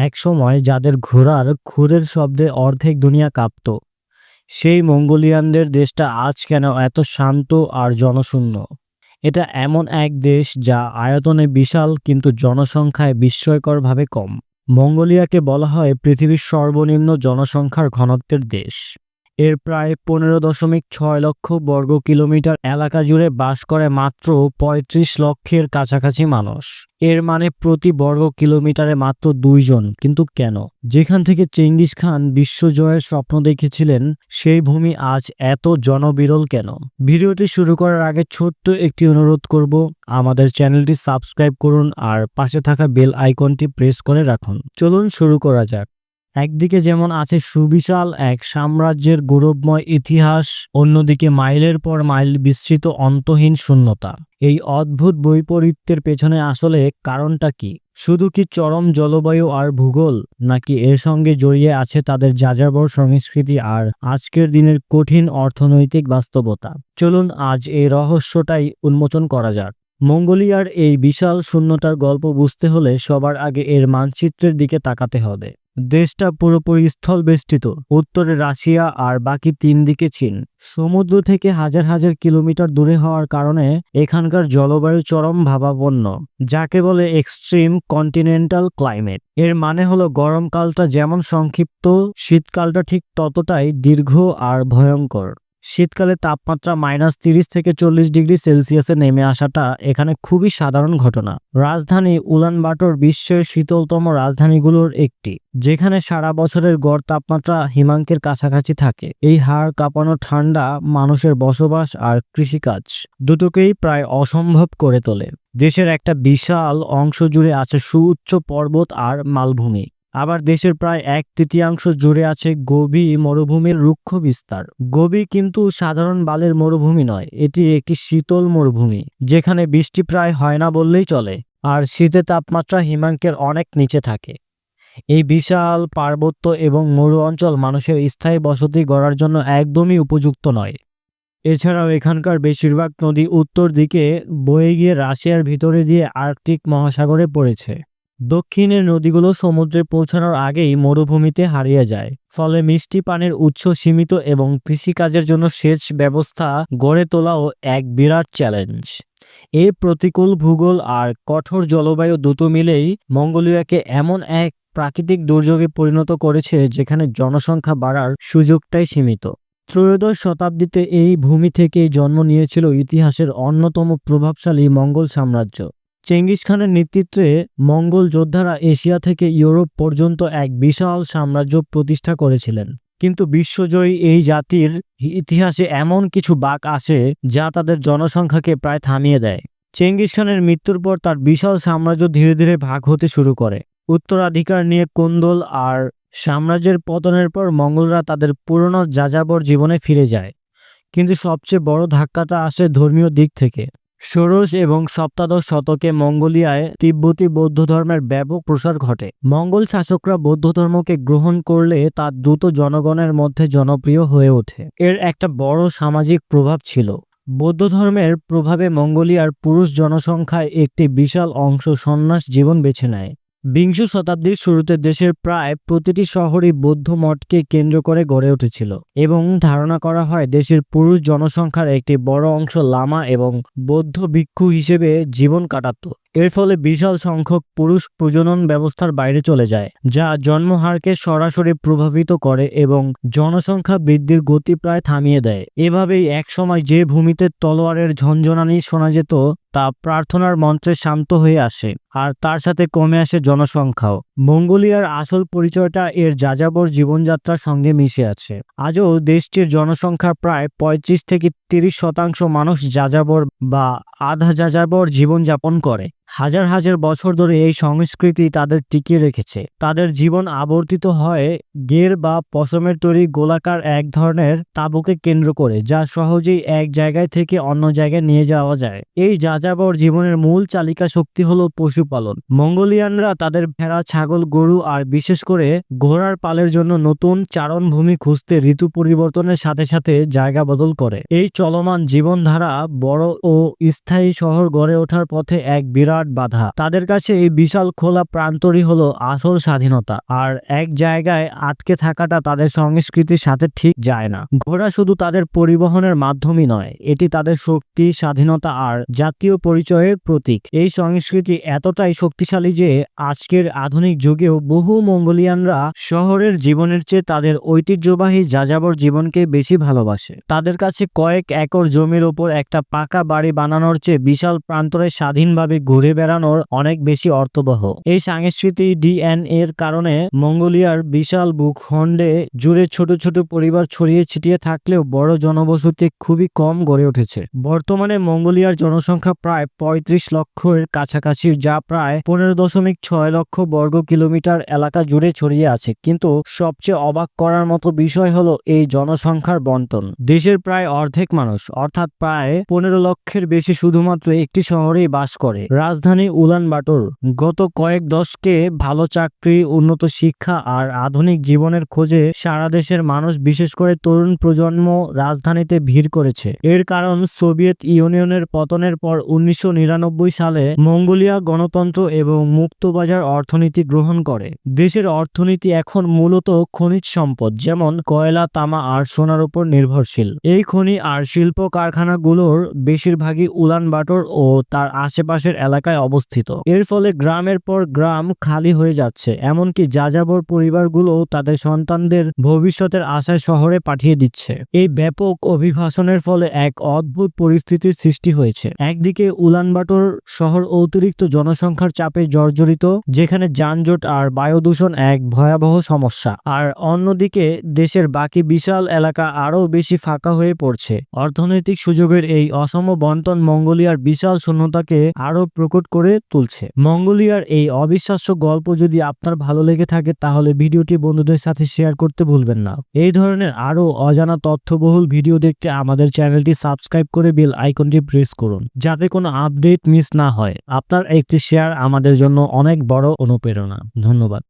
একসময় যাদের ঘোড়ার খুরের শব্দে অর্ধেক দুনিয়া কাঁপত, সেই মঙ্গোলিয়ানদের দেশটা আজ কেন এত শান্ত আর জনশূন্য? এটা এমন এক দেশ যা আয়তনে বিশাল কিন্তু জনসংখ্যায় বিস্ময়করভাবে কম। মঙ্গোলিয়াকে বলা হয় পৃথিবীর সর্বনিম্ন জনসংখ্যার ঘনত্বের দেশ। এর প্রায় পনেরো দশমিক ছয় লক্ষ বর্গ কিলোমিটার এলাকা জুড়ে বাস করে মাত্র পঁয়ত্রিশ লক্ষের কাছাকাছি মানুষ। এর মানে প্রতি বর্গ কিলোমিটারে মাত্র দুইজন। কিন্তু কেন? যেখান থেকে চেঙ্গিস খান বিশ্বজয়ের স্বপ্ন দেখেছিলেন, সেই ভূমি আজ এত জনবিরল কেন? ভিডিওটি শুরু করার আগে ছোট্ট একটি অনুরোধ করব, আমাদের চ্যানেলটি সাবস্ক্রাইব করুন আর পাশে থাকা বেল আইকনটি প্রেস করে রাখুন। চলুন শুরু করা যাক। একদিকে যেমন আছে সুবিশাল এক সাম্রাজ্যের গৌরবময় ইতিহাস, অন্যদিকে মাইলের পর মাইল বিস্তৃত অন্তহীন শূন্যতা। এই অদ্ভুত বৈপরীত্যের পেছনে আসলে কারণটা কি? শুধু কি চরম জলবায়ু আর ভূগোল, নাকি এর সঙ্গে জড়িয়ে আছে তাদের যাযাবর সংস্কৃতি আর আজকের দিনের কঠিন অর্থনৈতিক বাস্তবতা? চলুন আজ এই রহস্যটাই উন্মোচন করা যাক। মঙ্গোলিয়ার এই বিশাল শূন্যতার গল্প বুঝতে হলে সবার আগে এর মানচিত্রের দিকে তাকাতে হবে। দেশটা পুরোপুরি স্থল বেষ্টিত উত্তরে রাশিয়া আর বাকি তিন দিকে চীন। সমুদ্র থেকে হাজার হাজার কিলোমিটার দূরে হওয়ার কারণে এখানকার জলবায়ু চরম ভাবাপন্ন, যাকে বলে এক্সট্রিম কন্টিনেন্টাল ক্লাইমেট। এর মানে হলো গরমকালটা যেমন সংক্ষিপ্ত, শীতকালটা ঠিক ততটাই দীর্ঘ আর ভয়ঙ্কর। শীতকালে তাপমাত্রা মাইনাস তিরিশ থেকে চল্লিশ ডিগ্রি সেলসিয়াসে নেমে আসাটা এখানে খুবই সাধারণ ঘটনা। রাজধানী উলানবাটর বিশ্বের শীতলতম রাজধানীগুলোর একটি, যেখানে সারা বছরের গড় তাপমাত্রা হিমাঙ্কের কাছাকাছি থাকে। এই হাড় কাঁপানো ঠান্ডা, মানুষের বসবাস আর কৃষিকাজ দুটোকেই প্রায় অসম্ভব করে তোলে। দেশের একটা বিশাল অংশ জুড়ে আছে সুউচ্চ পর্বত আর মালভূমি। আবার দেশের প্রায় এক তৃতীয়াংশ জুড়ে আছে গোবি মরুভূমির রুক্ষ বিস্তার। গোবি কিন্তু সাধারণ বালের মরুভূমি নয়, এটি একটি শীতল মরুভূমি, যেখানে বৃষ্টি প্রায় হয় না বললেই চলে, আর শীতে তাপমাত্রা হিমাঙ্কের অনেক নিচে থাকে। এই বিশাল, পার্বত্য এবং মরু অঞ্চল মানুষের স্থায়ী বসতি গড়ার জন্য একদমই উপযুক্ত নয়। এছাড়াও এখানকার বেশিরভাগ নদী উত্তর দিকে বয়ে গিয়ে রাশিয়ার ভিতরে দিয়ে আর্কটিক মহাসাগরে পড়েছে। দক্ষিণের নদীগুলো সমুদ্রে পৌঁছানোর আগেই মরুভূমিতে হারিয়ে যায়। ফলে মিষ্টি পানির উৎস সীমিত এবং কৃষিকাজের জন্য সেচ ব্যবস্থা গড়ে তোলাও এক বিরাট চ্যালেঞ্জ। এই প্রতিকূল ভূগোল আর কঠোর জলবায়ু দুটো মিলেই মঙ্গোলিয়াকে এমন এক প্রাকৃতিক দুর্যোগে পরিণত করেছে যেখানে জনসংখ্যা বাড়ার সুযোগটাই সীমিত। ত্রয়োদশ শতাব্দীতে এই ভূমি থেকেই জন্ম নিয়েছিল ইতিহাসের অন্যতম প্রভাবশালী মঙ্গল সাম্রাজ্য। চেঙ্গিস খানের নেতৃত্বে মঙ্গল যোদ্ধারা এশিয়া থেকে ইউরোপ পর্যন্ত এক বিশাল সাম্রাজ্য প্রতিষ্ঠা করেছিলেন। কিন্তু বিশ্বজয়ী এই জাতির ইতিহাসে এমন কিছু বাক আসে যা তাদের জনসংখ্যাকে প্রায় থামিয়ে দেয়। চেঙ্গিস খানের মৃত্যুর পর তার বিশাল সাম্রাজ্য ধীরে ধীরে ভাগ হতে শুরু করে। উত্তরাধিকার নিয়ে কোন্দল আর সাম্রাজ্যের পতনের পর মঙ্গলরা তাদের পুরনো যাযাবর জীবনে ফিরে যায়। কিন্তু সবচেয়ে বড় ধাক্কাটা আসে ধর্মীয় দিক থেকে। ষোড়শ এবং সপ্তাদশ শতকে মঙ্গোলিয়ায় তিব্বতী বৌদ্ধ ধর্মের ব্যাপক প্রসার ঘটে। মঙ্গল শাসকরা বৌদ্ধ ধর্মকে গ্রহণ করলে তা দ্রুত জনগণের মধ্যে জনপ্রিয় হয়ে ওঠে। এর একটা বড় সামাজিক প্রভাব ছিল। বৌদ্ধ ধর্মের প্রভাবে মঙ্গোলিয়ার পুরুষ জনসংখ্যায় একটি বিশাল অংশ সন্ন্যাস জীবন বেছে নেয়। বিংশ শতাব্দীর শুরুতে দেশের প্রায় প্রতিটি শহরই বৌদ্ধ মঠকে কেন্দ্র করে গড়ে উঠেছিল এবং ধারণা করা হয় দেশের পুরুষ জনসংখ্যার একটি বড় অংশ লামা এবং বৌদ্ধ ভিক্ষু হিসেবে জীবন কাটাত। এর ফলে বিশাল সংখ্যক পুরুষ প্রজনন ব্যবস্থার বাইরে চলে যায়, যা জন্মহারকে সরাসরি প্রভাবিত করে এবং জনসংখ্যা বৃদ্ধির গতি প্রায় থামিয়ে দেয়। এভাবেই একসময় যে ভূমিতে তলোয়ারের ঝনঝনানি শোনা যেত, তা প্রার্থনার মন্ত্রে শান্ত হয়ে আসে, আর তার সাথে কমে আসে জনসংখ্যাও। মঙ্গোলিয়ার আসল পরিচয়টা এর যাযাবর জীবনযাত্রার সঙ্গে মিশে আছে। আজও দেশটির জনসংখ্যার প্রায় পঁয়ত্রিশ থেকে তিরিশ শতাংশ মানুষ যাযাবর বা আধা যাযাবর জীবনযাপন করে। হাজার হাজার বছর ধরে এই সংস্কৃতি তাদের টিকিয়ে রেখেছে। তাদের জীবন আবর্তিত হয় গের বা পশমের তৈরি গোলাকার এক ধরনের তাঁবুকে কেন্দ্র করে, যা সহজেই এক জায়গায় থেকে অন্য জায়গায় নিয়ে যাওয়া যায়। এই যাযাবর জীবনের মূল চালিকা শক্তি হলো পশুপালন। মঙ্গোলিয়ানরা তাদের ভেড়া, ছাগল, গরু আর বিশেষ করে ঘোড়ার পালের জন্য নতুন চারণভূমি খুঁজতে ঋতু পরিবর্তনের সাথে সাথে জায়গা বদল করে। এই চলমান জীবনধারা বড় ও স্থায়ী শহর গড়ে ওঠার পথে এক বিরাট বিরাট বাধা। তাদের কাছে এই বিশাল খোলা প্রান্তরই হলো আসল স্বাধীনতা। আর এক জায়গায় আটকে থাকাটা তাদের সংস্কৃতির সাথে ঠিক যায় না। ঘোড়া শুধু তাদের পরিবহনের মাধ্যমই নয়, এটি তাদের শক্তি, স্বাধীনতা আর জাতীয় পরিচয়ের প্রতীক। এই সংস্কৃতি এতটাই শক্তিশালী যে আজকের আধুনিক যুগেও বহু মঙ্গোলিয়ানরা শহরের জীবনের চেয়ে তাদের ঐতিহ্যবাহী যাযাবর জীবনকে বেশি ভালোবাসে। তাদের কাছে কয়েক একর জমির ওপর একটা পাকা বাড়ি বানানোর চেয়ে বিশাল প্রান্তরে স্বাধীনভাবে ঘুরে বেড়ানোর অনেক বেশি অর্থবহ। এই সাংস্কৃতিক ডিএনএ এর কারণে মঙ্গোলিয়ার বিশাল ভূখণ্ডে জুড়ে ছোট ছোট পরিবার ছড়িয়ে ছিটিয়ে থাকলেও বড় জনবসতি খুবই কম গড়ে উঠেছে। বর্তমানে মঙ্গোলিয়ার জনসংখ্যা প্রায় পঁয়ত্রিশ লক্ষের কাছাকাছি, যা প্রায় পনেরো দশমিক ছয় লক্ষ বর্গ কিলোমিটার এলাকা জুড়ে ছড়িয়ে আছে। কিন্তু সবচেয়ে অবাক করার মতো বিষয় হলো এই জনসংখ্যার বন্টন। দেশের প্রায় অর্ধেক মানুষ, অর্থাৎ প্রায় পনেরো লক্ষের বেশি শুধুমাত্র একটি শহরেই বাস করে। রাজধানী উলানবাটর গত কয়েক দশকে ভালো চাকরি, উন্নত শিক্ষা আর আধুনিক জীবনের খোঁজে সারা দেশের মানুষ, বিশেষ করে তরুণ প্রজন্ম, রাজধানীতে ভিড় করেছে। এর কারণ সোভিয়েত ইউনিয়নের পতনের পর উনিশশো নিরানব্বই সালে মঙ্গোলিয়া গণতন্ত্র এবং মুক্তবাজার অর্থনীতি গ্রহণ করে। দেশের অর্থনীতি এখন মূলত খনিজ সম্পদ, যেমন কয়লা, তামা আর সোনার উপর নির্ভরশীল। এই খনি আর শিল্প কারখানাগুলোর বেশিরভাগই উলানবাটর ও তার আশেপাশের এলাকায় অবস্থিত। এর ফলে গ্রামের পর গ্রাম খালি হয়ে যাচ্ছে, এমনকি যাযাবর পরিবারগুলো তাদের সন্তানদের ভবিষ্যতের আশায় শহরে পাঠিয়ে দিচ্ছে। এই ব্যাপক অভিবাসনের ফলে এক অদ্ভুত পরিস্থিতির সৃষ্টি হয়েছে। একদিকে উলানবাটর শহর অতিরিক্ত জনসংখ্যার চাপে জর্জরিত, যেখানে যানজট আর বায়ু দূষণ এক ভয়াবহ সমস্যা। আর অন্যদিকে দেশের বাকি বিশাল এলাকা আরও বেশি ফাঁকা হয়ে পড়ছে। অর্থনৈতিক সুযোগের এই অসম বন্টন মঙ্গোলিয়ার বিশাল শূন্যতাকে আরও প্রকট করে তুলছে। মঙ্গোলিয়ার এই অবিশ্বাস্য গল্প যদি আপনার ভালো লেগে থাকে, তাহলে ভিডিওটি বন্ধুদের সাথে শেয়ার করতে ভুলবেন না। এই ধরনের আরও অজানা তথ্যবহুল ভিডিও দেখতে আমাদের চ্যানেলটি সাবস্ক্রাইব করে বেল আইকনটি প্রেস করুন, যাতে কোনো আপডেট মিস না হয়। আপনার একটি শেয়ার আমাদের জন্য অনেক বড় অনুপ্রেরণা। ধন্যবাদ।